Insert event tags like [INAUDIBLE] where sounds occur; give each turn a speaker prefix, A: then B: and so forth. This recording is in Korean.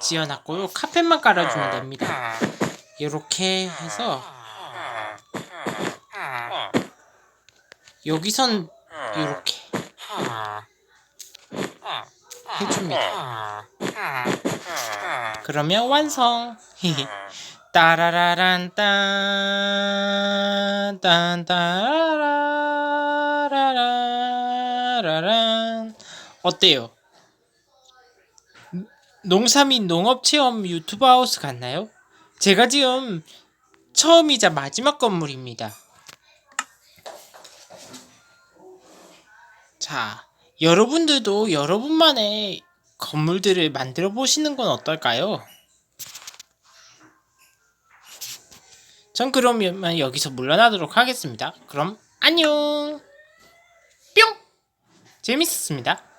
A: 지어놨고요. 카펫만 깔아주면 됩니다. 이렇게 해서 여기선 이렇게 해줍니다. 그러면 완성. [LAUGHS] 따라라란 딴, 딴, 따라라라란. 어때요? 농사민 농업체험 유튜브 하우스 같나요? 제가 지금 처음이자 마지막 건물입니다. 자, 여러분들도 여러분만의 건물들을 만들어 보시는 건 어떨까요? 전 그러면 여기서 물러나도록 하겠습니다. 그럼 안녕! 뿅! 재밌었습니다.